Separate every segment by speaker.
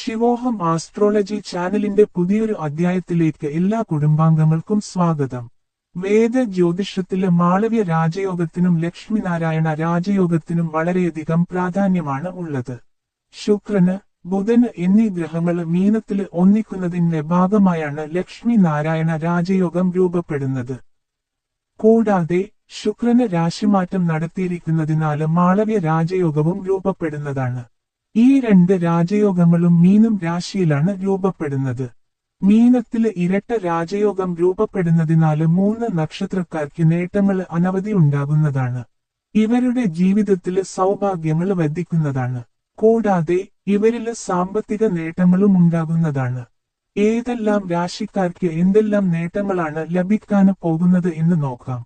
Speaker 1: ശിവോഹം astrology ചാനലിന്റെ പുതിയൊരു അധ്യായത്തിലേക്ക് എല്ലാ കുടുംബാംഗങ്ങൾക്കും സ്വാഗതം. വേദ ജ്യോതിഷത്തിലെ മാളവ്യ രാജയോഗത്തിനും ലക്ഷ്മിനാരായണ രാജയോഗത്തിനും വളരെയധികം പ്രാധാന്യമാണ് ഉള്ളത്. ശുക്രന് ബുധന് എന്നീ ഗ്രഹങ്ങൾ മീനത്തിൽ ഒന്നിക്കുന്നതിന്റെ ഭാഗമായാണ് ലക്ഷ്മി നാരായണ രാജയോഗം രൂപപ്പെടുന്നത്. കൂടാതെ ശുക്രന് രാശിമാറ്റം നടത്തിയിരിക്കുന്നതിനാല് മാളവ്യ രാജയോഗവും രൂപപ്പെടുന്നതാണ്. ഈ രണ്ട് രാജയോഗങ്ങളും മീനം രാശിയിലാണ് രൂപപ്പെടുന്നത്. മീനത്തിൽ ഇരട്ട രാജയോഗം രൂപപ്പെടുന്നതിനാല് മൂന്ന് നക്ഷത്രക്കാർക്ക് നേട്ടങ്ങൾ അനവധി ഉണ്ടാകുന്നതാണ്. ഇവരുടെ ജീവിതത്തിൽ സൗഭാഗ്യങ്ങൾ വർദ്ധിക്കുന്നതാണ് കൂടാതെ ഇവരിൽ സാമ്പത്തിക നേട്ടങ്ങളും ഉണ്ടാകുന്നതാണ്. ഏതെല്ലാം രാശിക്കാർക്ക് എന്തെല്ലാം നേട്ടങ്ങളാണ് ലഭിക്കാൻ പോകുന്നത് എന്ന് നോക്കാം.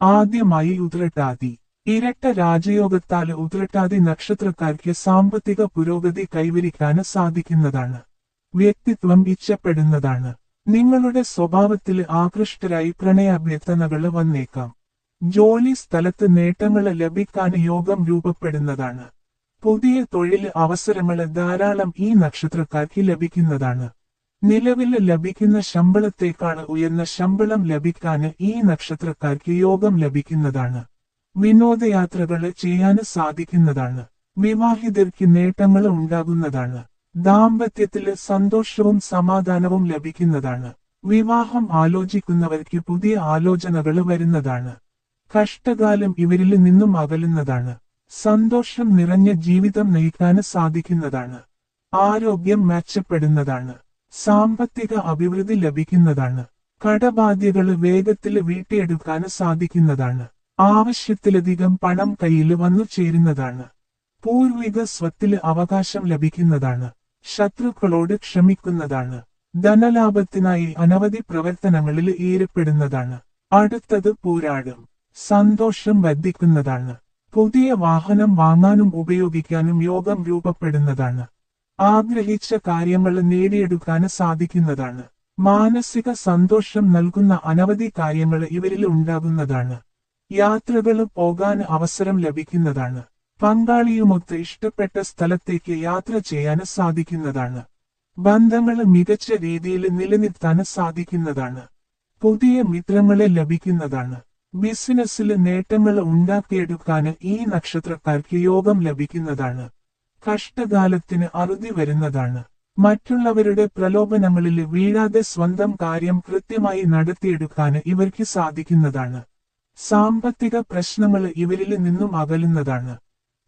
Speaker 1: ആദ്യമായി ഉത്രട്ടാതി ഇരട്ട രാജയോഗത്താൽ ഉത്രട്ടാതി നക്ഷത്രക്കാർക്ക് സാമ്പത്തിക പുരോഗതി കൈവരിക്കാൻ സാധിക്കുന്നതാണ്. വ്യക്തിത്വം ഇച്ഛപ്പെടുന്നതാണ്. നിങ്ങളുടെ സ്വഭാവത്തിൽ ആകൃഷ്ടരായി പ്രണയാഭ്യർത്ഥനകൾ വന്നേക്കാം. ജോലി സ്ഥലത്ത് നേട്ടങ്ങൾ ലഭിക്കാൻ യോഗം രൂപപ്പെടുന്നതാണ്. പുതിയ തൊഴിൽ അവസരങ്ങൾ ധാരാളം ഈ നക്ഷത്രക്കാർക്ക് ലഭിക്കുന്നതാണ്. നിലവിൽ ലഭിക്കുന്ന ശമ്പളത്തേക്കാൾ ഉയർന്ന ശമ്പളം ലഭിക്കാൻ ഈ നക്ഷത്രക്കാർക്ക് യോഗം ലഭിക്കുന്നതാണ്. വിനോദയാത്രകൾ ചെയ്യാൻ സാധിക്കുന്നതാണ്. വിവാഹിതർക്ക് നേട്ടങ്ങൾ ഉണ്ടാകുന്നതാണ്. ദാമ്പത്യത്തിൽ സന്തോഷവും സമാധാനവും ലഭിക്കുന്നതാണ്. വിവാഹം ആലോചിക്കുന്നവർക്ക് പുതിയ ആലോചനകൾ വരുന്നതാണ്. കഷ്ടകാലം ഇവരിൽ നിന്നും അകലുന്നതാണ്. സന്തോഷം നിറഞ്ഞ ജീവിതം നയിക്കാൻ സാധിക്കുന്നതാണ്. ആരോഗ്യം മെച്ചപ്പെടുന്നതാണ്. സാമ്പത്തിക അഭിവൃദ്ധി ലഭിക്കുന്നതാണ്. കടബാധ്യകൾ വേഗത്തിൽ വീട്ടിയെടുക്കാൻ സാധിക്കുന്നതാണ്. ആവശ്യത്തിലധികം പണം കയ്യിൽ വന്നു ചേരുന്നതാണ്. പൂർവിക സ്വത്തിൽ അവകാശം ലഭിക്കുന്നതാണ്. ശത്രുക്കളോട് ക്ഷമിക്കുന്നതാണ്. ധനലാഭത്തിനായി അനവധി പ്രവർത്തനങ്ങളിൽ ഏർപ്പെടുന്നതാണ്. അടുത്തത് പോരാടും. സന്തോഷം വർദ്ധിക്കുന്നതാണ്. പുതിയ വാഹനം വാങ്ങാനും ഉപയോഗിക്കാനും യോഗം രൂപപ്പെടുന്നതാണ്. ആഗ്രഹിച്ച കാര്യങ്ങൾ നേടിയെടുക്കാൻ സാധിക്കുന്നതാണ്. മാനസിക സന്തോഷം നൽകുന്ന അനവധി കാര്യങ്ങൾ ഇവരിൽ ഉണ്ടാകുന്നതാണ്. യാത്രകൾ പോകാൻ അവസരം ലഭിക്കുന്നതാണ്. പങ്കാളിയുമൊത്ത് ഇഷ്ടപ്പെട്ട സ്ഥലത്തേക്ക് യാത്ര ചെയ്യാൻ സാധിക്കുന്നതാണ്. ബന്ധങ്ങൾ മികച്ച രീതിയിൽ നിലനിർത്താൻ സാധിക്കുന്നതാണ്. പുതിയ മിത്രങ്ങളെ ലഭിക്കുന്നതാണ്. ബിസിനസ്സിൽ നേട്ടങ്ങൾ ഉണ്ടാക്കിയെടുക്കാൻ ഈ നക്ഷത്രക്കാർക്ക് യോഗം ലഭിക്കുന്നതാണ്. കഷ്ടകാലത്തിന് അറുതി വരുന്നതാണ്. മറ്റുള്ളവരുടെ പ്രലോഭനങ്ങളിൽ വീഴാതെ സ്വന്തം കാര്യം കൃത്യമായി നടത്തിയെടുക്കാൻ ഇവർക്ക് സാധിക്കുന്നതാണ്. സാമ്പത്തിക പ്രശ്നങ്ങൾ ഇവരിൽ നിന്നും അകലുന്നതാണ്.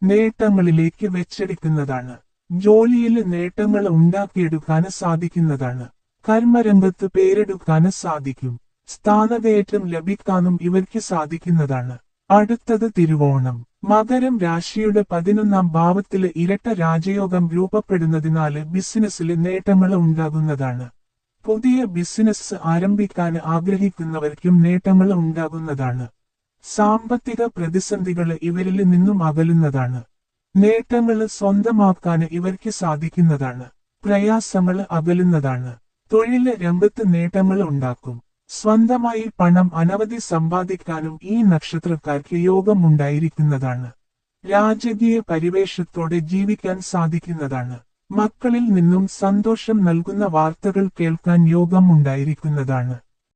Speaker 1: നേട്ടങ്ങളിലേക്ക് വെച്ചെടുക്കുന്നതാണ്. ജോലിയിൽ നേട്ടങ്ങൾ ഉണ്ടാക്കിയെടുക്കാൻ സാധിക്കുന്നതാണ്. കർമ്മരംഗത്ത് പേരെടുക്കാൻ സാധിക്കും. സ്ഥാനകയറ്റം ലഭിക്കാനും ഇവർക്ക് സാധിക്കുന്നതാണ്. അടുത്തത് തിരുവോണം. മകരം രാശിയുടെ പതിനൊന്നാം ഭാവത്തിൽ ഇരട്ട രാജയോഗം രൂപപ്പെടുന്നതിനാൽ ബിസിനസ്സിൽ നേട്ടങ്ങൾ ഉണ്ടാകുന്നതാണ്. പുതിയ ബിസിനസ് ആരംഭിക്കാൻ ആഗ്രഹിക്കുന്നവർക്കും നേട്ടങ്ങൾ ഉണ്ടാകുന്നതാണ്. സാമ്പത്തിക പ്രതിസന്ധികൾ ഇവരിൽ നിന്നും അകലുന്നതാണ്. നേട്ടങ്ങൾ സ്വന്തമാക്കാൻ ഇവർക്ക് സാധിക്കുന്നതാണ്. പ്രയാസങ്ങൾ അകലുന്നതാണ്. തൊഴിൽ രംഗത്ത് നേട്ടങ്ങൾ ഉണ്ടാക്കും. സ്വന്തമായി പണം അനവധി സമ്പാദിക്കാനും ഈ നക്ഷത്രക്കാർക്ക് യോഗമുണ്ടായിരിക്കുന്നതാണ്. രാജകീയ പരിവേഷത്തോടെ ജീവിക്കാൻ സാധിക്കുന്നതാണ്. മക്കളിൽ നിന്നും സന്തോഷം നൽകുന്ന വാർത്തകൾ കേൾക്കാൻ യോഗം ഉണ്ടായിരിക്കുന്നതാണ്